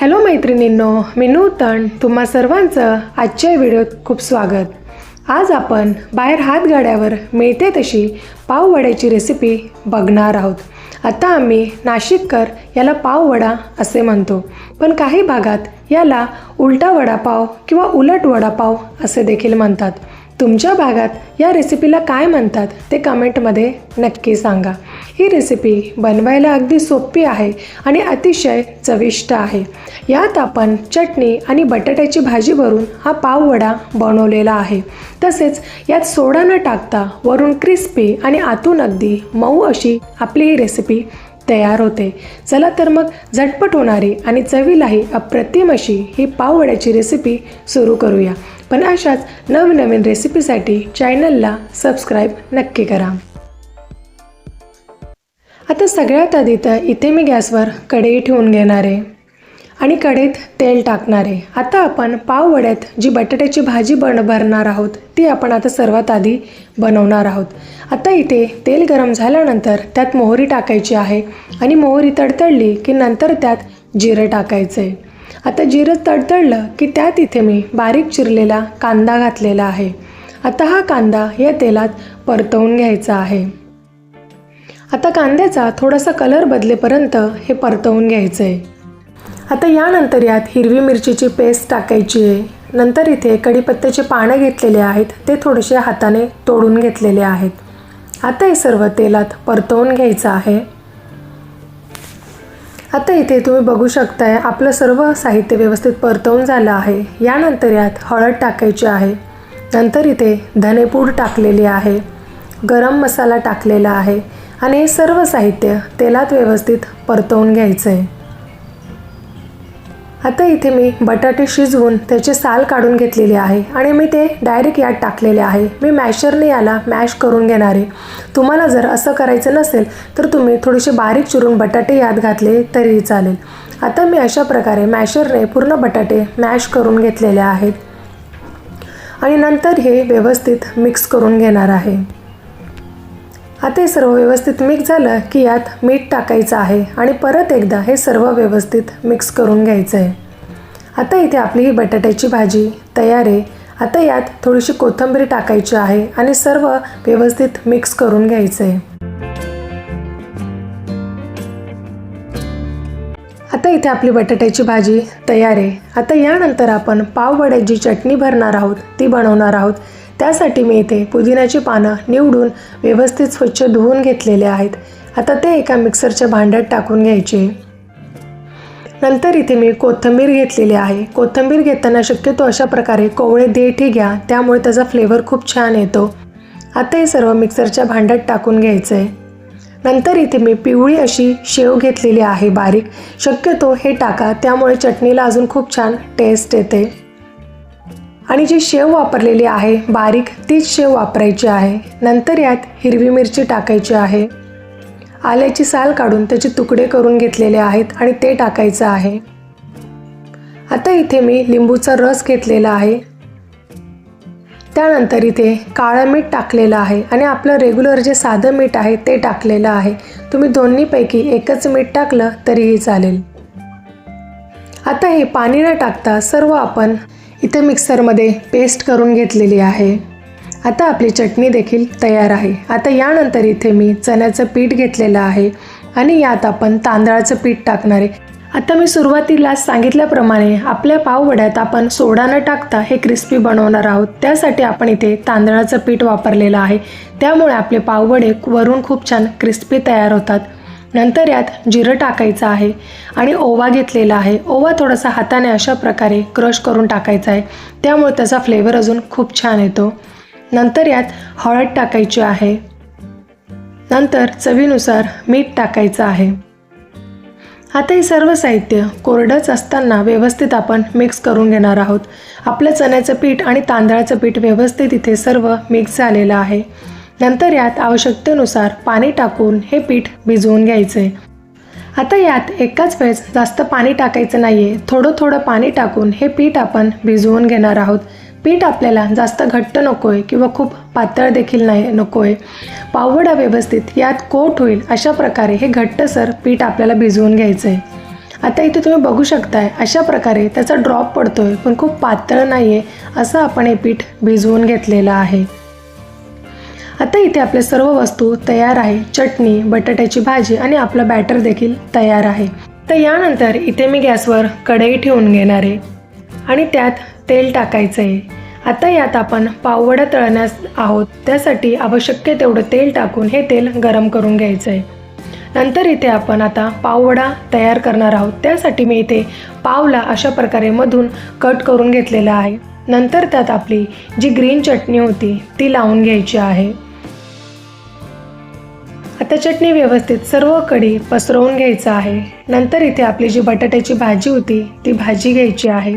Hello मैत्रिणींनो मी नूतन तुम्हा सर्वांचं आजच्या व्हिडिओत खूप स्वागत. आज आपण बाहेर हातगाड्यावर मिळते तशी पाववड्याची रेसिपी बघणार आहोत. आता आम्ही नाशिककर याला पाववडा असे म्हणतो. पण काही भागात याला उलटा वडापाव किंवा उलट वडापाव असे देखील म्हणतात. तुमच्या भागात या रेसिपीला काय म्हणतात ते कमेंटमध्ये नक्की सांगा. ही रेसिपी बनवायला अगदी सोपी आहे आणि अतिशय चविष्ट आहे. यात आपण चटणी आणि बटाट्याची भाजी भरून हा पाववडा बनवलेला आहे. तसेच यात सोडा न टाकता वरून क्रिस्पी आणि आतून अगदी मऊ अशी आपली ही रेसिपी तयार होते. चला तर मग झटपट होणारी आणि चवीलाही अप्रतिम अशी ही पाववड्याची रेसिपी सुरू करूया. पण अशाच नवनवीन रेसिपीसाठी चॅनलला सबस्क्राईब नक्की करा. आता सगळ्यात आधी तर इथे मी गॅसवर कढई ठेवून घेणार आहे. आणि कढईत तेल टाकणार आहे. आता आपण पाववड्यात जी बटाट्याची भाजी बन भरणार आहोत ती आपण आता सर्वात आधी बनवणार आहोत. आता इथे तेल गरम झाल्यानंतर त्यात मोहरी टाकायची आहे. आणि मोहरी तडतडली की नंतर त्यात जिरं टाकायचं आहे आता जिरं तडतडलं की त्यात इथे मी बारीक चिरलेला कांदा घातलेला आहे. आता हा कांदा या तेलात परतवून घ्यायचा आहे. आता कांद्याचा थोडासा कलर बदलेपर्यंत हे परतवून घ्यायचं आहे आता यानंतर यात हिरवी मिरचीची पेस्ट टाकायची आहे. नंतर इथे कढीपत्त्याचे पानं घेतलेले आहेत. ते थोडेसे हाताने तोडून घेतलेले आहेत. आता हे सर्व तेलात परतवून घ्यायचं आहे. आता इथे तुम्ही बघू शकताय आपलं सर्व साहित्य व्यवस्थित परतवून झालं आहे. यानंतर यात हळद टाकायची आहे. नंतर इथे धनेपूड टाकलेली आहे. गरम मसाला टाकलेला आहे. आणि हे सर्व साहित्य तेलात व्यवस्थित परतवून घ्यायचं आहे आता इथे मी बटाटे शिजवून त्याचे साल काढून घेतलेले आहे आणि मी ते डायरेक्ट यात टाकलेले आहे. मी मॅशरने याला मॅश करून घेणार आहे. तुम्हाला जर असं करायचं नसेल तर तुम्ही थोडेसे बारीक चिरून बटाटे यात घातले तरीही चालेल. आता मी अशा प्रकारे मॅशरने पूर्ण बटाटे मॅश करून घेतलेले आहेत. आणि नंतर हे व्यवस्थित मिक्स करून घेणार आहे. आता हे सर्व व्यवस्थित मिक्स झालं की यात मीठ टाकायचं आहे आणि परत एकदा हे सर्व व्यवस्थित मिक्स करून घ्यायचं आहे आता इथे आपली ही बटाट्याची भाजी तयार आहे. आता यात थोडीशी कोथिंबीर टाकायची आहे आणि सर्व व्यवस्थित मिक्स करून घ्यायचं आहे आता इथे आपली बटाट्याची भाजी तयार आहे. आता यानंतर आपण पाववड्याची चटणी भरणार आहोत ती बनवणार आहोत. त्यासाठी मी इथे पुदिन्याची पानं निवडून व्यवस्थित स्वच्छ धुवून घेतलेले आहेत. आता ते एका मिक्सरच्या भांड्यात टाकून घ्यायचे. नंतर इथे मी कोथिंबीर घेतलेली आहे. कोथिंबीर घेताना शक्यतो अशा प्रकारे कोवळे देठी घ्या त्यामुळे त्याचा फ्लेवर खूप छान येतो. आता हे सर्व मिक्सरच्या भांड्यात टाकून घ्यायचं. आहे नंतर इथे मी पिवळी अशी शेव घेतलेली आहे बारीक. शक्यतो हे टाका त्यामुळे चटणीला अजून खूप छान टेस्ट येते. आणि जी शेव वापरलेली आहे बारीक तीच शेव वापरायची आहे. नंतर यात हिरवी मिरची टाकायची आहे. आल्याची साल काढून त्याचे तुकडे करून घेतलेले आहेत आणि ते टाकायचं आहे. आता इथे मी लिंबूचा रस घेतलेला आहे. त्यानंतर इथे काळं मीठ टाकलेलं आहे आणि आपलं रेग्युलर जे साधं मीठ आहे ते टाकलेलं आहे. तुम्ही दोन्हीपैकी एकच मीठ टाकलं तरीही चालेल. आता हे पाणी न टाकता सर्व आपण इथे मिक्सरमध्ये पेस्ट करून घेतलेली आहे. आता आपली चटणी देखील तयार आहे. आता यानंतर इथे मी चण्याचं पीठ घेतलेलं आहे आणि यात आपण तांदळाचं पीठ टाकणार आहे. आता मी सुरुवातीला सांगितल्याप्रमाणे आपल्या पाववड्यात आपण सोडा न टाकता हे क्रिस्पी बनवणार आहोत. त्यासाठी आपण इथे तांदळाचं पीठ वापरलेलं आहे. त्यामुळे आपले पाववडे वरून खूप छान क्रिस्पी तयार होतात. नंतर यात जिरं टाकायचं आहे आणि ओवा घेतलेला आहे. ओवा थोडासा हाताने अशा प्रकारे क्रश करून टाकायचा आहे. त्यामुळे त्याचा फ्लेवर अजून खूप छान येतो. नंतर यात हळद टाकायची आहे. नंतर चवीनुसार मीठ टाकायचं आहे. आता हे सर्व साहित्य कोरडंच असताना व्यवस्थित आपण मिक्स करून घेणार आहोत. आपलं चण्याचं पीठ आणि तांदळाचं पीठ व्यवस्थित इथे सर्व मिक्स झालेलं आहे. नंतर यात आवश्यकतेनुसार पाणी टाकून हे पीठ भिजवून घ्यायचं. आहे आता यात एकाच वेळेस जास्त पाणी टाकायचं नाही आहे थोडं थोडं पाणी टाकून हे पीठ आपण भिजवून घेणार आहोत. पीठ आपल्याला जास्त घट्ट नको आहे किंवा खूप पातळ देखील नाही नको आहे पाववडा व्यवस्थित यात कोट होईल अशा प्रकारे हे घट्टसर पीठ आपल्याला भिजवून घ्यायचं आहे आता इथे तुम्ही बघू शकताय अशा प्रकारे त्याचा ड्रॉप पडतो आहे पण खूप पातळ नाही आहे असं आपण हे पीठ भिजवून घेतलेलं आहे. आता इथे आपले सर्व वस्तू तयार आहे. चटणी बटाट्याची भाजी आणि आपलं बॅटर देखील तयार आहे. तर यानंतर इथे मी गॅसवर कढई ठेवून घेणार आहे. आणि त्यात तेल टाकायचं आहे आता यात आपण पाववडा तळण्यास आहोत. त्यासाठी आवश्यक तेवढं तेल टाकून हे तेल गरम करून घ्यायचं आहे नंतर इथे आपण आता पाववडा तयार करणार आहोत. त्यासाठी मी इथे पावला अशा प्रकारे मधून कट करून घेतलेला आहे. नंतर त्यात आपली जी ग्रीन चटणी होती ती लावून घ्यायची आहे. आता चटणी व्यवस्थित सर्व कडी पसरवून घ्यायचं आहे. नंतर इथे आपली जी बटाट्याची भाजी होती ती भाजी घ्यायची आहे.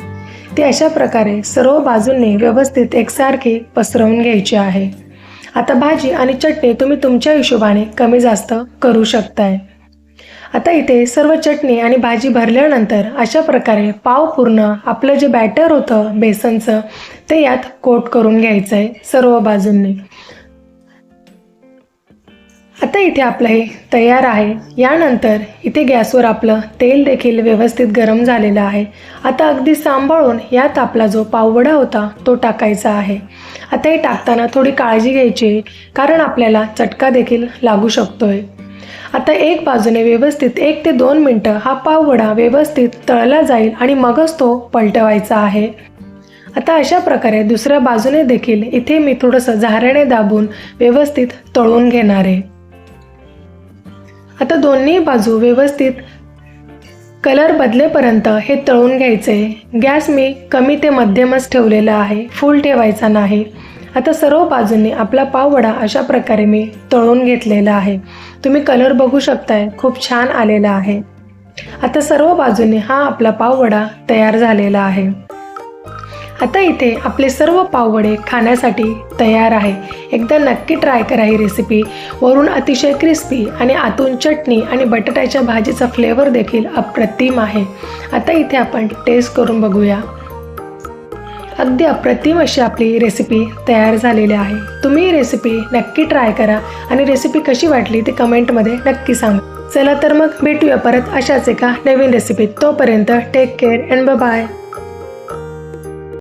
ती अशा प्रकारे सर्व बाजूंनी व्यवस्थित एकसारखी पसरवून घ्यायची आहे. आता भाजी आणि चटणी तुम्ही तुमच्या हिशोबाने कमी जास्त करू शकताय. आता इथे सर्व चटणी आणि भाजी भरल्यानंतर अशा प्रकारे पाव पूर्ण आपलं जे बॅटर होतं बेसनचं ते यात कोट करून घ्यायचं आहे सर्व बाजूंनी. आता इथे आपलं हे तयार आहे. यानंतर इथे गॅसवर आपलं तेल देखील व्यवस्थित गरम झालेलं आहे. आता अगदी सांभाळून यात आपला जो पाववडा होता तो टाकायचा आहे. आता हे टाकताना थोडी काळजी घ्यायची कारण आपल्याला चटका देखील लागू शकतोय. आता एक बाजूने व्यवस्थित एक ते दोन मिनटं हा पाववडा व्यवस्थित तळला जाईल आणि मगच तो पलटवायचा आहे. आता अशा प्रकारे दुसऱ्या बाजूने देखील इथे मी थोडंसं झाऱ्याने दाबून व्यवस्थित तळून घेणार आहे. आता दोन्ही बाजू व्यवस्थित. कलर बदलेपर्यंत हे तळून घ्यायचे. गॅस मी कमी ते मध्यमच ठेवलेला आहे. फुल ठेवायचा नाही. आता सर्व बाजूंनी आपला पाववडा अशा प्रकारे मी तळून घेतलेला आहे. तुम्ही कलर बघू शकताय. खूप छान आलेला आहे. आता सर्व बाजूंनी हा आपला पाववडा तयार झालेला आहे. आता इथे आपले सर्व पाववडे खाण्यासाठी तयार आहे. एकदा नक्की ट्राय करा ही रेसिपी वरून अतिशय क्रिस्पी आणि आतून चटणी आणि बटाट्याच्या भाजीचा फ्लेवर देखील अप्रतिम आहे. आता इथे आपण टेस्ट करून बघूया. अगदी अप्रतिम अशी आपली रेसिपी तयार झालेली आहे. तुम्ही ही रेसिपी नक्की ट्राय करा आणि रेसिपी कशी वाटली ती कमेंटमध्ये नक्की सांगा. चला तर मग भेटूया परत अशाच एका नवीन रेसिपीत तोपर्यंत टेक केअर अँड बाय